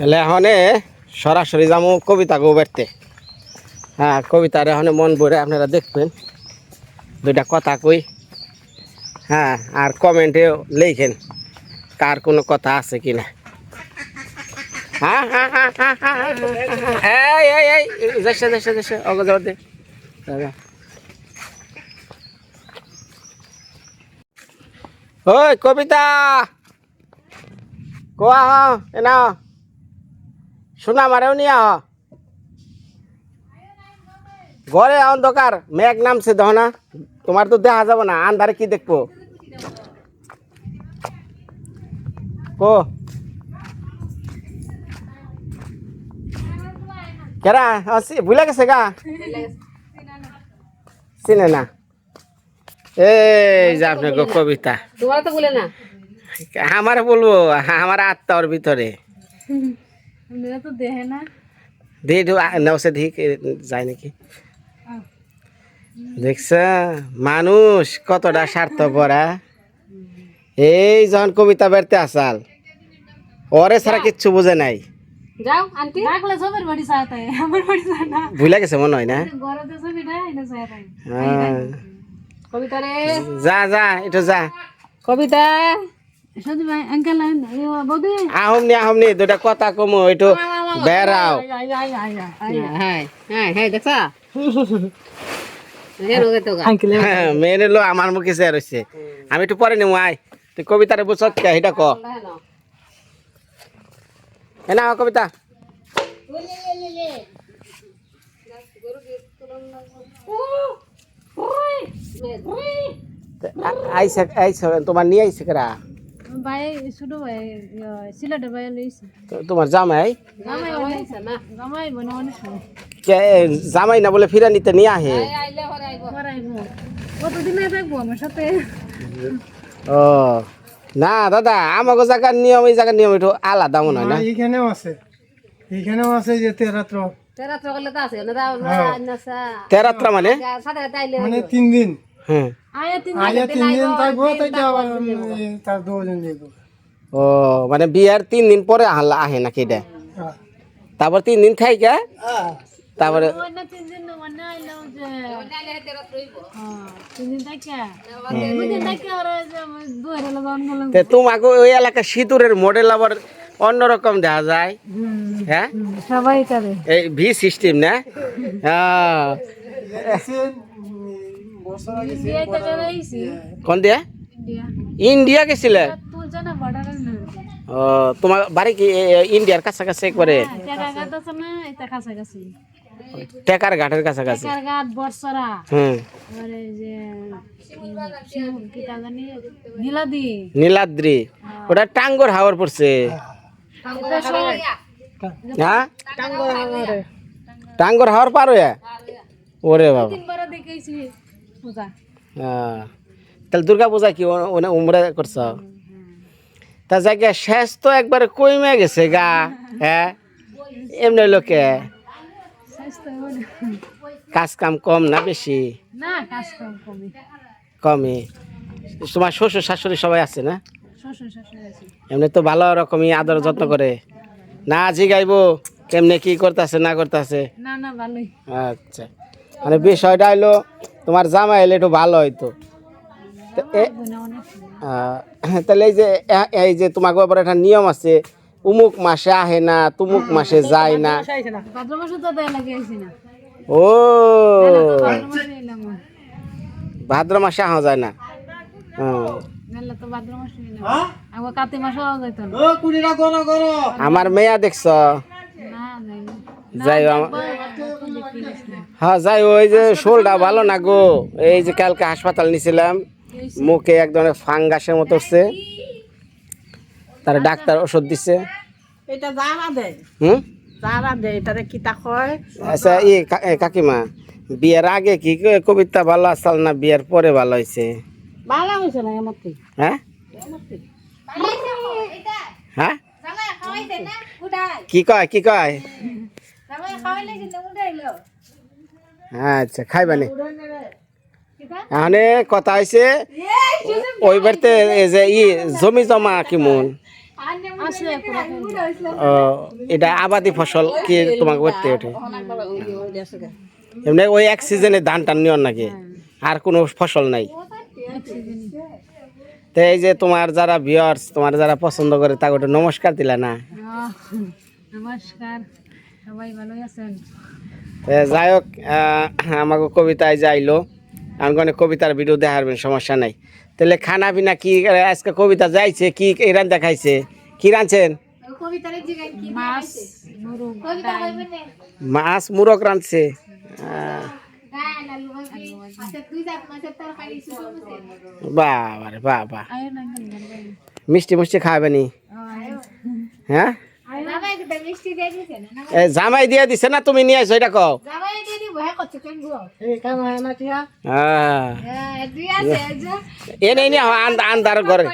তাহলে এখনে সরাসরি যাব কবিতা গো বেরতে হ্যাঁ কবিতার এখনে মন ভরে আপনারা দেখবেন দুইটা কথা কই হ্যাঁ আর কমেন্টে লেখেন কার কোনো কথা আছে কি না হ্যাঁ হ্যাঁ হ্যাঁ হ্যাঁ হ্যাঁ এই এই এই যাচ্ছে যাচ্ছে যাচ্ছে দে ওই কবিতা কোয়া হ এনা শোনা মারেও নিয়ে আহ ঘরে অন্ধকার মেঘ নামছে দেখো না। তোমার তো দেখা যাব না আন্ধারে কি দেখব? কো। কেরা? ভুলে গেছে গা? চিনে না। এই যে আপনার কবিতা। তোমার তো বলে না। আমার বলব আমার আত্মার ভিতরে। মেয়েরা তো দেহে না দিয়ে নৌসে দিয়ে যায় নাকি দেখছ মানুষ কতটা স্বার্থপরা এই যখন কবিতা বেরতে আসাল ওরে ছাড়া কিচ্ছু বুঝে নাই। যাও আন্টি। রাখলে সবের বাড়ি সাথে আমার বাড়ি না। ভুলে গেছে মনে হয় না? এটা সাথে হ্যাঁ। কবিতা রে। যা যা একটু যা। কবিতা। সজি ভাই আঙ্কেল বৌদি আহম নি আহম নি দুটা কথা কমো একটু বেড়াও হ্যাঁ হ্যাঁ হ্যাঁ হ্যাঁ, মেয়ে লো আমার মুখে চেয়ার হয়েছে আমি একটু পরে নিমু আয় তুই কবিতারে বুঝত কে এটা ক এ না কবিতা আইসে আইসে তোমার নিয়ে আইসে কেরা ভাই ছোট ভাই সিলেটে ভাই লইছে তোমার জামাই? জামাই না জামাই বনে অনেক কে জামাই না বলে ফিরা নিতে নিয়ে আহে? করাইবো কতদিনে থাকব আমার সাথে? ও না দাদা আমাকে জায়গার নিয়ম এই জায়গার নিয়ম একটু আলাদা মনে হয় না? এইখানেও আছে। এইখানেও আছে যে তেরাত্র। তেরা চকলে তো আছে না তেরাত্রা মানে? মানে তিন দিন। হ্যাঁ। আয়া তিন দিন থাকব তাই আবার তার দুজন যাব ও মানে বিয়ার তিন দিন পরে আহলা আহে নাকি এটা? হ্যাঁ। তারপর তিন দিন থাইকা? তারপরে না তিন দিন আইলো যে। হ্যাঁ, তিন দিন থাকে তিন দিন থাকে ওরা যে আমার দুই হলো জন গেল তে তোমাকে ওই এলাকা সিঁদুরের মডেল আবার অন্যরকম দেখা যায়। হ্যাঁ? সবাই এই ভি সিস্টেম না? হ্যাঁ। কোন দিয়া? ইন্ডিয়া গেছিলে? ও তোমার বাড়ি কি ইন্ডিয়ার কাছাকাছি একবারে টেকার ঘাটের কাছাকাছি? নীলাদ্রি ওটা টাঙ্গর হাওয়ার পড়ছে হ্যাঁ টাঙ্গর হাওয়ার পার ওরে বাবা। হ্যাঁ। তাহলে দুর্গা পূজা কি উমরা করছ? তা জায়গা শেষ তো একবারে কইমে গেছে গা হ্যাঁ? এমনি লোকে। কাজ কাম কম না বেশি? না কাজ কম কমই। তোমার শ্বশুর শাশুড়ি সবাই আছে না? এমনি তো ভালো রকমই আদর যত্ন করে। না জিগাইবো কেমনে কি করতেছে না করতেছে? না না ভালোই। আচ্ছা। মানে বিষয়টা হইল তোমার জামা এলে একটু ভালো হইতো। তাহলে এই যে এই যে তোমাকে আবার একটা নিয়ম আছে উমুক মাসে আহে না তুমুক মাসে যায় না। ভাদ্র মাসে তো দেয় লাগে আইছি না? ও। ভাদ্র মাসে আহা যায় না। আমার মেয়া দেখছ? যাই হ্যাঁ যাই ওই যে শোলটা ভালো না গো। এই যে কালকে হাসপাতাল নিয়েছিলাম মুখে এক ধরনের ফাঙ্গাসের মতো হচ্ছে। তার ডাক্তার ওষুধ দিছে। এটা যারা দেয় হুম? যারা দেয় এটারে কিতা কয়? আচ্ছা ই কাকিমা বিয়ের আগে কি ক- কবিতা ভালো আসল না বিয়ের পরে ভালো হয়েছে ভালো হয়েছে না এমন হ্যাঁ? হ্যাঁ? কি কয় কি কয়? আচ্ছা খাইবানি এখানে কথা হয়েছে ওই বাড়িতে এই যে ই জমি জমা কেমন এটা আবাদি ফসল কি তোমাকে করতে ওঠে? এমনি ওই এক সিজনে ধান টান নিয়ন নাকি? আর কোনো ফসল নাই। তো এই যে তোমার যারা ভিউয়ার্স তোমার যারা পছন্দ করে তা ওটা নমস্কার দিলা না? নমস্কার। সবাই ভালো আছেন? যাই হোক আমাকে কবিতায় যাইলো। আমি কোনো কবিতার ভিডিও দেখাবেন সমস্যা নাই। তাহলে খানা পিনা কি আজকে কবিতা যাইছে কি ইরান দেখাইছে? কি রাঁধছেন? মাছ মুরগ ডাল। মাছ মুরগ রাঁধছে। আহ, বাবা। রে বাবা মিষ্টি মিষ্টি খাবেনি হ্যাঁ? জামাই দিয়ে দিছে না? তুমি নিয়ে আসো এটা কও। হয় হ্যাঁ। এনে এনে আন্দার ঘরে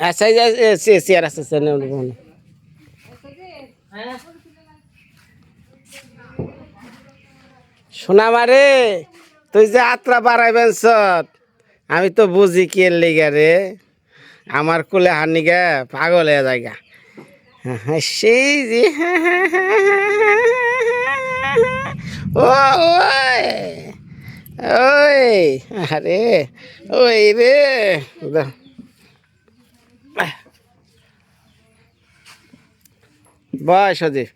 আচ্ছা চেয়ার আছে সে নে, নে, নে। তুই যে আত্রা বাড়াইবেন আমি তো বুঝি কি লিগা রে। আমার কুলে হানিগা পাগল হয়ে যায়গা সেই যে ওই আরে, ওই রে। বয় সজীব,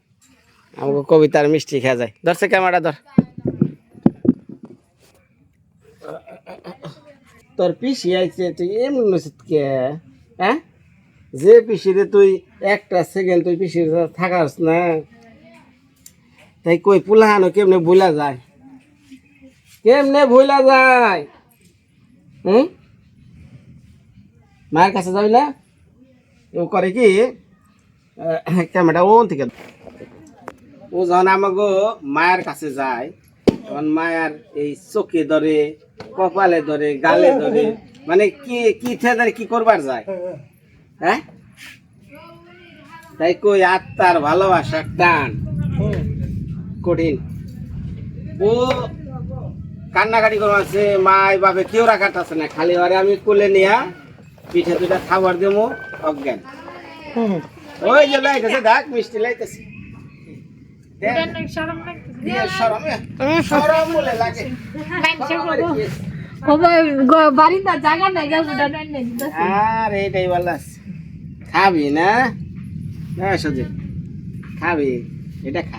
আমাকে কবিতার মিষ্টি খেয়া যায়। ধরছে ক্যামেরা ধর। তোর পিসি আইছে, তুই এমন নসিত কে? হ্যাঁ? যে পিসিরে তুই একটা সেকেন্ড তুই পিসির থাকাস না, তাই কই পুলাহানো কেমনে ভুলা যায়? কেমনে ভুলা যায়? হুম? মায়ের কাছে যাবি না? ও করে কি? ক্যামেরা ওন থেকে ও যখন আমাকে মায়ের কাছে যায় তখন মায়ের এই চোখে ধরে কপালে ধরে গালে ধরে মানে কি কি ঠেদারে কি করবার যায়? হ্যাঁ? তাই কই আত্মার ভালোবাসার টান। কঠিন। ও কান্নাকাটি করে আছে মাই বাপে কেউ রাখার আছে না খালি ওরে আমি কোলে নিয়া পিঠে দুটা খাবার দেবো অজ্ঞান। ওই যে লাইতেছে দেখ মিষ্টি লাইতেছে। খাবি না? সজি খাবি। এটা খা।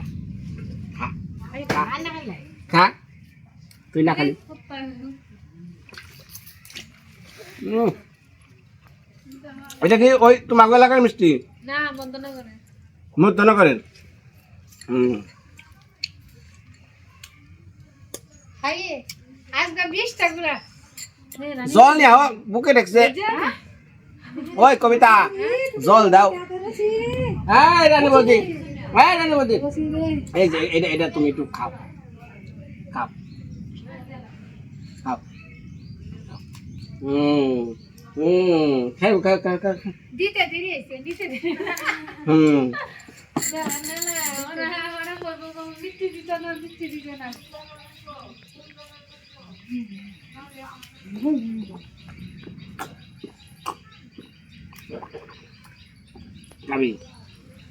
খা। খা। খা। তুই না খালি। উম। এটা কি ওই তোমার এলাকার মিষ্টি? না বন্ধ না মধ্য না করেন। জল নিয়ে বুকে দেখছে ওই কবিতা জল দাও। হ্যাঁ রানী বৌদি হ্যাঁ রানী বৌদি। এই যে এটা এটা তুমি একটু খাও। খাও। খাও। হুম হুম। খাও খাও খাও খাও খাও। দিতে দিতে হুম।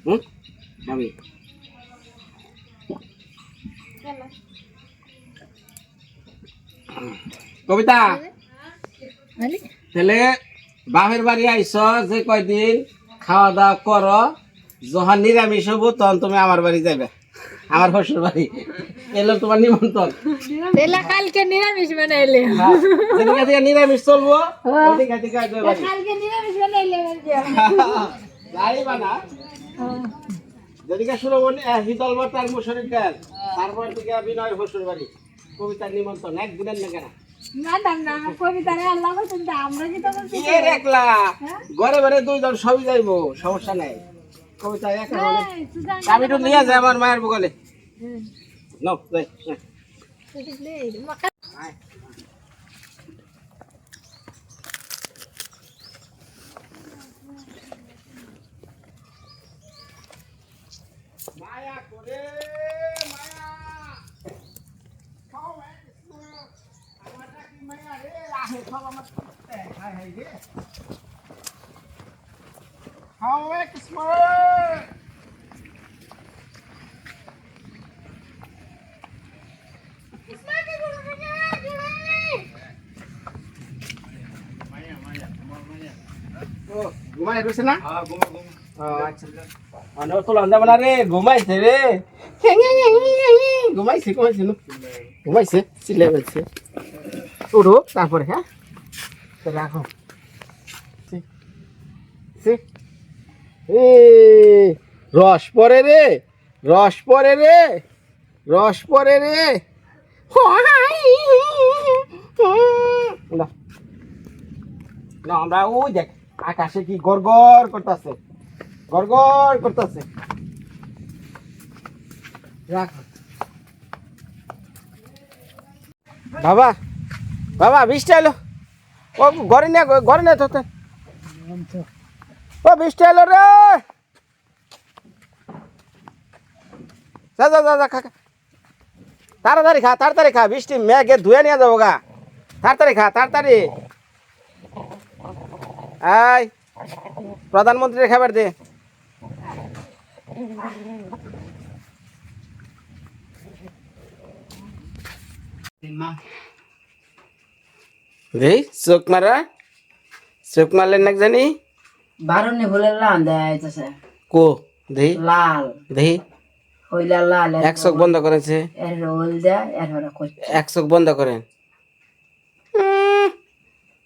হুম? কবিতা তাহলে বাপের বাড়ি আইস যে কয়দিন খাওয়া দাওয়া কর যখন নিরামিষ হব তখন তুমি আমার বাড়ি যাবে আমার শ্বশুর বাড়ি। এলো তোমার নিমন্ত্রণ। এলা কালকে নিরামিষ বানাইলে। হ্যাঁ, যেদিকে থেকে নিরামিষ চলবো ওদিকে থেকে কালকে নিরামিষ বানাইলে যাইবা না যেদিকে শুরু বলি শীতল তার মুসরির ডাল তারপর থেকে বিনয় শ্বশুর বাড়ি। কবিতার নিমন্ত্রণ একদিনের না। ঘরে ঘরে দুইজন সবই যাইবো সমস্যা নাই। কবিতা আমি একটু নিয়ে যাই আমার মায়ের বগলে। নাও যাই হ্যাঁ। মায়া করে মায়া। খাও আমার কি মায়া রে? আহে সব আমার হাই হাই রে। আচ্ছা মানে যাবে না রে ঘুমাইছে রে ঘুমাইছে ঘুমাইছে। ঘুমাইছে চিল্লাই বলছে উঠো তারপরে হ্যাঁ রাখো সি। এ রস পরে রে, রস পরে রে, রস পরে রে। আমরা ওই দেখ, আকাশে কি গড়গড় করতেছে। গড়গড় করতেছে। রাখ। বাবা বাবা, বৃষ্টি এলো ও, ঘরে নে ঘরে নে তো। ও বৃষ্টি এলো রে যা যা যা যা খা খা। তাড়াতাড়ি খা তাড়াতাড়ি খা বৃষ্টি মেঘে ধুয়ে নিয়ে যাব গা তাড়াতাড়ি খা তাড়াতাড়ি আয় প্রধানমন্ত্রীর খাবার দে দেই চোখ মারা চোখ মারলেন না জানি বারণে লাল দেয়াইতেছে কো? দেই লাল। দেই হইলা লাল এক চোখ বন্ধ করেছে। এর রোল দেয় এর হরে এক চোখ বন্ধ করেন।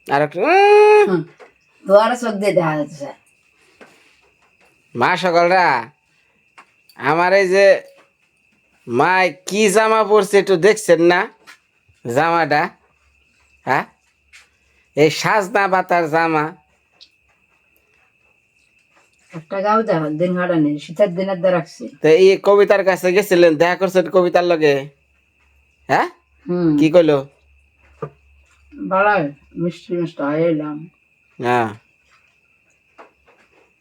আর একটু। দুয়ারে চোখ দিয়ে দেখা যাচ্ছে মা সকলরা আমার এই যে মা কি জামা পরছে একটু দেখছেন না? জামাটা হ্যাঁ? এই সাজনা বাতার জামা। একটা গাও দিন শীতের দিনের দিয়ে রাখছি। তো এই কবিতার কাছে গেছিলেন দেখা করছেন কবিতার লগে? হ্যাঁ? কি কইলো? মিষ্টি মিষ্টি হয়ে হ্যাঁ।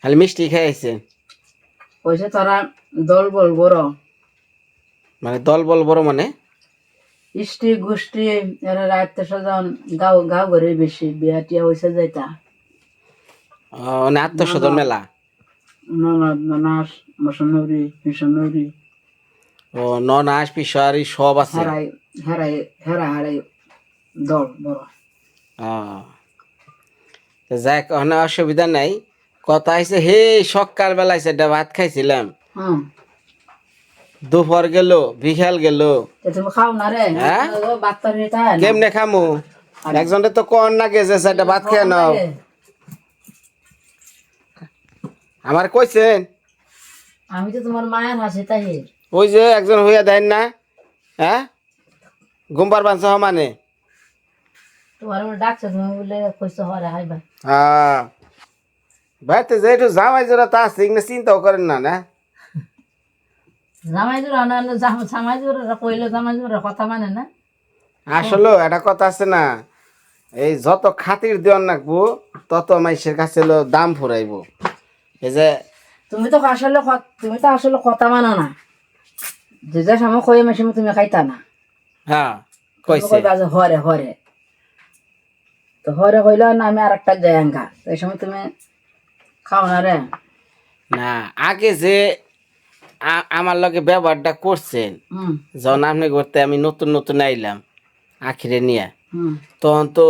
খালি মিষ্টি খেয়েছেন কইছে তারা দল বল বড়। মানে দল বল বড় মানে? ইষ্টি গোষ্ঠী এরা রাত্রে সাজান গাও গাও ঘরে বেশি বিয়া টিয়া হয়েছে যাইতা। ও, মানে আত্মস্বজন মেলা? ননদ ননাস মশনৌরি মিশনৌরি ও ননাস পিসারি সব আছে। হেরাই হেরাই হেরা হারাই দল বড়। অসুবিধা নাই। কথা হয়েছে হে সকাল বেলা সেটা ভাত খাইছিলাম। দুপুর গেল বিকাল গেল। তো তুমি খাও না রে? হ্যাঁ? কেমনে খামু? একজনটা তো কন না গেছে সেটা ভাত খেয়ে নাও। আমার কইছেন? আমি তো তোমার মায়ের হাসি তাই ওই যে একজন হইয়া দেন না হ্যাঁ? ঘুমবার বাঞ্চ মানে? তোমার ডাকছে তুমি বলে কইছো হরে হাইবা হ্যাঁ। ভাইতে যে একটু জামাই জোড়া তা আছে এগুলো চিন্তাও করেন না না? জামাই জোর আনা জামাই জোর কইলে জামাই জোর কথা মানে না? আসলে একটা কথা আছে না এই যত খাতির দেওয়ার নাকবো তত মাইসের কাছে দাম ফুরাইবো। এই যে তুমি তো আসলে তুমি তো আসলে কথা মানো না। যে যে সময় কই মাসে তুমি খাইতা না। হ্যাঁ কইছে। হরে হরে। তো হরে কইলে না আমি আর একটা জায়গা এই সময় তুমি খাও না রে। না আগে যে আমার লগে ব্যবহারটা করছেন যখন আপনি করতে আমি নতুন নতুন আইলাম আখিরে নিয়ে। তখন তো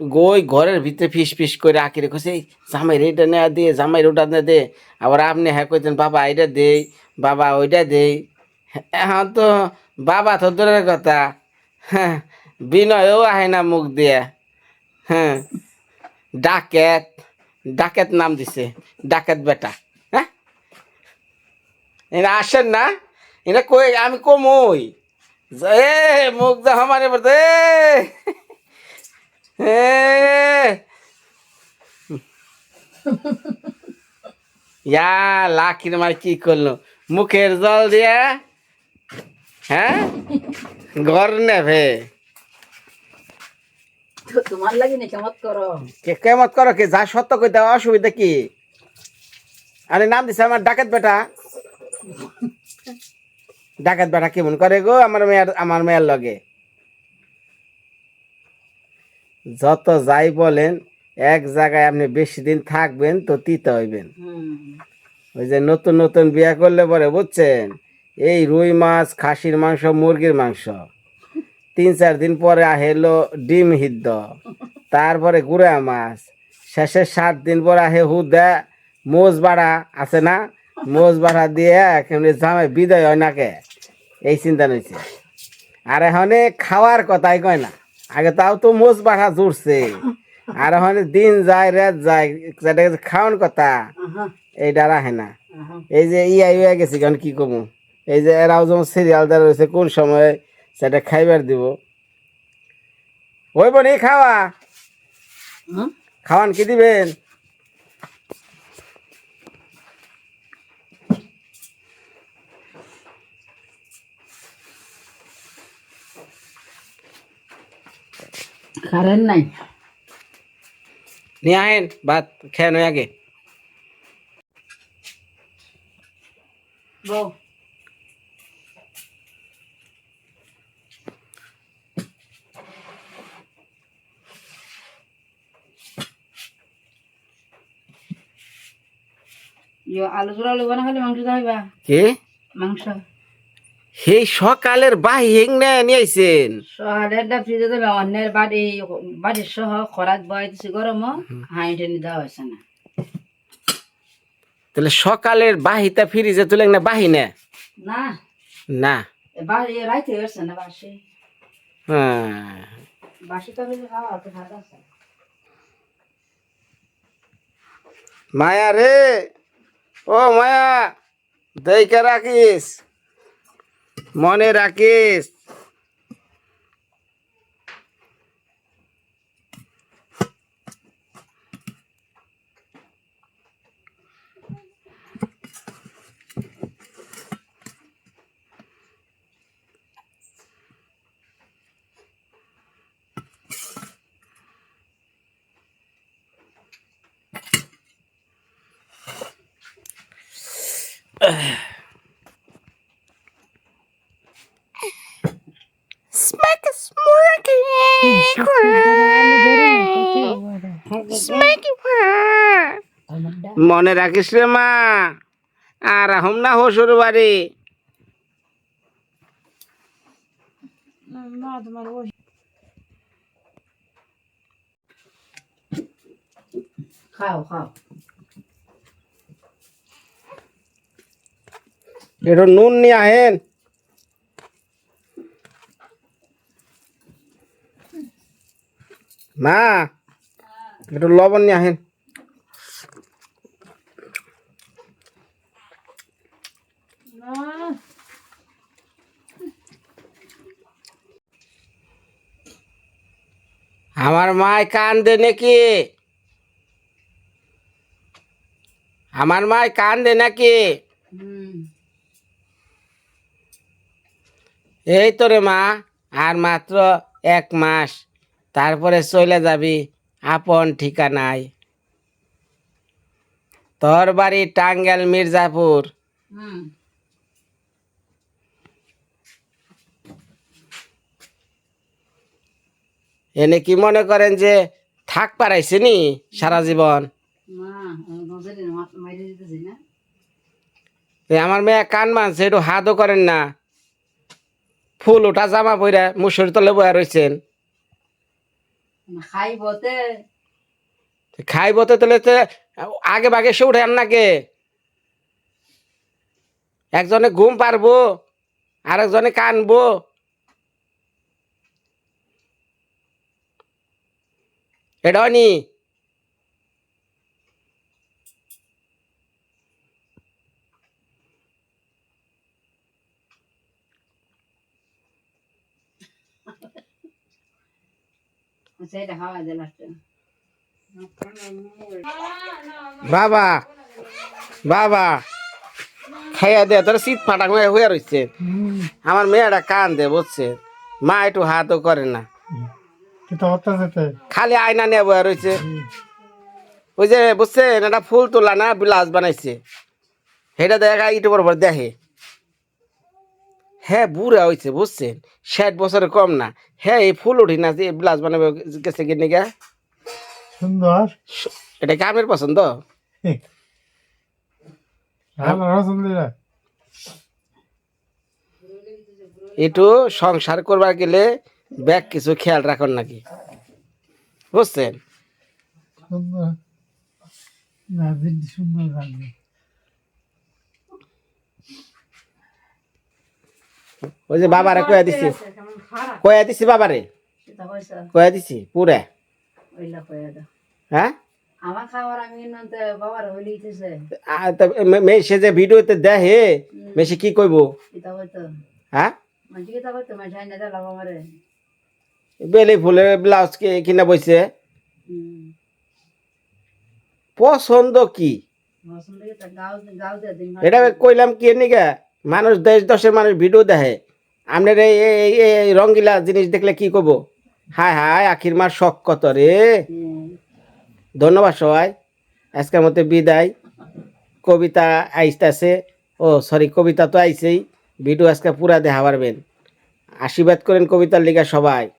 গই ঘরের ভিতরে ফিস ফিস করে আখিরে কইছে "এই, জামাই এটা নেয়া দে জামাই ওটা না দে। আবার আপনি হ্যাঁ কইতেন বাবা এটা দেই বাবা ওইটা দেই। এখন তো বাবা তো দূরের কথা হ্যাঁ বিনয়ও আহে না মুখ দিয়ে হ্যাঁ ডাকেত ডাকেত নাম দিছে ডাকেত বেটা হ্যাঁ? এরা আসেন না এরা কই আমি কমই এ মুখ দা আমারে বলতে এ ইয়া লাখির মার কি করল? মুখের জল দিয়া হ্যাঁ? ঘর নেবে তোমার লাগি না কেমত করো? কে কেমত করো কি? যা সত্য অসুবিধা কি? আরে নাম দিছে আমার ডাকাত বেটা। ডাকাত বেটা কেমন করে গো? আমার মেয়ের আমার মেয়ের লগে। যত যাই বলেন এক জায়গায় আপনি বেশি দিন থাকবেন তো তিতে হইবেন। ওই যে নতুন নতুন বিয়া করলে পরে বুঝছেন এই রুই মাছ খাসির মাংস মুরগির মাংস। তিন চার দিন পরে আহেলো ডিম হিদ্দ তারপরে গুড়া মাছ। শেষে সাত দিন পরে আহে হুদা মোজ বাড়া আছে না? মোজ বাড়া দিয়ে কেমনি জামাই বিদায় হয় নাকে। এই চিন্তা নিচ্ছে আর এখানে খাওয়ার কথাই কয় না। আগে তাও তো মোজ বাসা জুড়ছে। আর হলে দিন যায় রাত যায় যেটা খাওয়ান কথা এই এইটা রাখে না। এই যে ইয়া ইয়া গেছি কারণ কি কমু? এই যে এরাও যেমন সিরিয়াল দেওয়া রয়েছে কোন সময় সেটা খাইবার দিব। ওই বনি খাওয়া। হুম খাওয়ান কি দিবেন? কারেন্ট নাই নিয়ে আহেন ভাত খেয়ে নয় আগে বউ ইয়ো আলু জোড়া লইব না খালি মাংস খাইবা কি মাংস সেই সকালের বাহিং নে নিয়ে আইছেন। শহরেরটা ফ্রিজে দেবে অন্যের বাড়ি বাড়ির সহ খরাত বয়াইতেছি গরম হাইটে নি দেওয়া হয়েছে না। তাহলে সকালের বাহিটা ফ্রিজে তুলে না বাহি নে? না। না। বাড়ি রাইতে হয়েছে না বাসি? হ্যাঁ। বাসি তো খাওয়া হতে খাওয়া আছে। মায়া রে। ও মায়া দেখে রাখিস। মনে রাখিস। মনে রাখিস রে মা। আর আহম না হসুর বাড়ি। খাও খাও। নুন নিয়ে আহেন। মা একটু লবণ নিয়ে আহেন। আমার মায় কান্দে নাকি? আমার মায় কান্দে নাকি? এই তো রে মা, আর মাত্র এক মাস। তারপরে চলে যাবি, আপন ঠিকানায়। তোর বাড়ি টাঙ্গেল মির্জাপুর। এনে কি মনে করেন যে থাক পারাইছে নি সারা জীবন? আমার মেয়ে কান মানছে একটু হাতও করেন না। ফুল ওঠা জামা পইরা মুসুর তলে বয়া রয়েছেন খাই বতে। খাইব তো তাহলে আগে বাগে সে উঠে নাকে একজনে ঘুম পারব আর একজনে কানবো। এটা নি সেটা খাওয়া দিল বাবা বাবা। খাইয়া দে তোর শীত ফাটাক হয়ে হয়ে রয়েছে আমার মেয়েটা কান দে বুঝছে? মা একটু হাতও করে না। খালি আয়না নিয়ে বয়া রয়েছে। ওই যে বুঝছেন এটা ফুল তোলা না ব্লাউজ বানাইছে। সেটা দেখা ইটু বরাবর দেখে। হ্যাঁ বুড়া হয়েছে বুঝছেন? ষাট বছরের কম না। হ্যাঁ এই ফুল উঠি না যে ব্লাউজ বানাবে গেছে কিনে গা সুন্দর। এটা কি পছন্দ? একটু সংসার করবার গেলে ব্যাগ কিছু খেয়াল রাখুন নাকি? বুঝছেন? ওই যে বাবারে কয়া দিছি। কয়া দিছি বাবারে? কয়া দিছি পুরা। হ্যাঁ? মেয়ে যে ভিডিওতে দেখে মেসে কি কইব? হ্যাঁ? বেলি ফুলে ব্লাউজ কিনা হুম পছন্দ কি? এটা কইলাম কি নিগা মানুষ দেশ দশের মানুষ ভিডিও দেখে। আপনার এই রঙ্গিলা জিনিস দেখলে কি কব হায় হায়, আখির মার শখ কত রে। ধন্যবাদ সবাই। আজকের মতো বিদায়। কবিতা আইসতেছে। ও সরি কবিতা তো আইসেই ভিডিও আজকে পুরা দেখা পারবেন আশীর্বাদ করেন কবিতার লিগা সবাই।